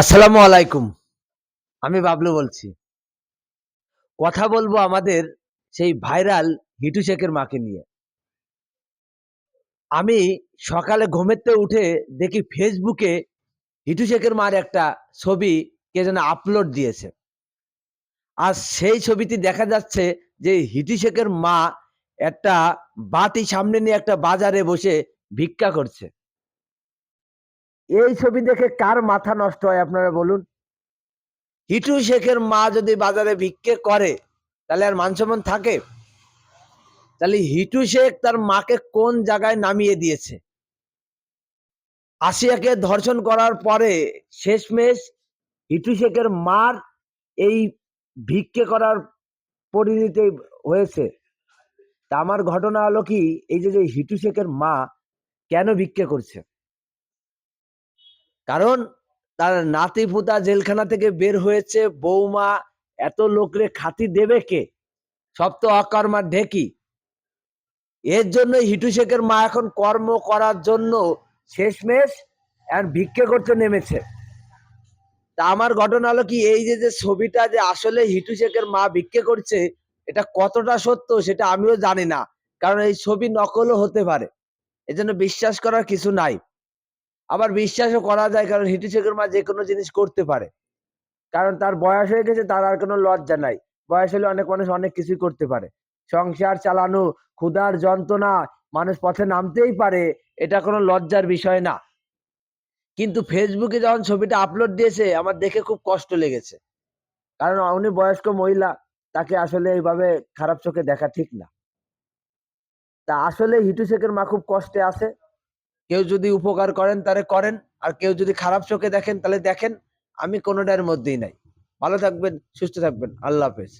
আসসালামু আলাইকুম। আমি বাবলু বলছি। কথা বলব আমাদের সেই ভাইরাল হিটু শেখের মাকে নিয়ে। আমি সকালে ঘুমেতে উঠে দেখি ফেসবুকে হিটু শেখের মার একটা ছবি কে যেন আপলোড দিয়েছে। আর সেই ছবিটি দেখা যাচ্ছে যে হিটু শেখের মা একটা বাতি সামনে নিয়ে একটা বাজারে বসে ভিক্ষা করছে। এই ছবি দেখে কার মাথা নষ্ট হয় আপনারা বলুন? হিটু শেখের মা যদি বাজারে ভিক্ষে করে, তাহলে আর মান সম্মান থাকে? তাহলে হিটু শেখ তার মাকে কোন জায়গায় নামিয়ে দিয়েছে? আসিয়াকে ধর্ষণ করার পরে শেষমেশ হিটু শেখের মার এই ভিক্ষে করার পরিণতি হয়েছে। তা আমার ঘটনা হলো কি, এই যে যে হিটু শেখের মা কেন ভিক্ষে করছে? কারণ তার নাতি পুতা জেলখানা থেকে বের হয়েছে, বৌমা এত লোকরে খাতি দেবে কে? সব তো অকর্মার ঢেকি। এর জন্য হিটু শেখের মা এখন কর্ম করার জন্য শেষমেশ আর ভিক্ষে করতে নেমেছে। তা আমার ঘটনা হলো কি, এই যে যে ছবিটা যে আসলে হিটু শেখের মা ভিক্ষে করছে, এটা কতটা সত্য সেটা আমিও জানি না। কারণ এই ছবি নকলও হতে পারে। এজন্য বিশ্বাস করার কিছু নাই। আবার বিশ্বাসও করা যায়, কারণ হিটু শেখের মা যে কোনো জিনিস করতে পারে। কারণ তার বয়স হয়ে গেছে, তার আর কোনো লজ্জা নাই। বয়স হলে অনেক মানুষ অনেক কিছুই করতে পারে। সংসার চালানো, ক্ষুধার যন্ত্রণা, মানুষ পথে নামতেই পারে, এটা কোনো লজ্জার বিষয় না। কিন্তু ফেসবুকে যখন ছবিটা আপলোড দিয়েছে, আমার দেখে খুব কষ্ট লেগেছে। কারণ উনি বয়স্ক মহিলা, তাকে আসলে এইভাবে খারাপ চোখে দেখা ঠিক না। তা আসলে হিটু শেখের মা খুব কষ্টে আছে। কেউ যদি উপকার করেন তাহলে করেন, আর কেউ যদি খারাপ চোখে দেখেন তাহলে দেখেন, আমি কোনোটার মধ্যেই নাই। ভালো থাকবেন, সুস্থ থাকবেন, আল্লাহ হাফেজ।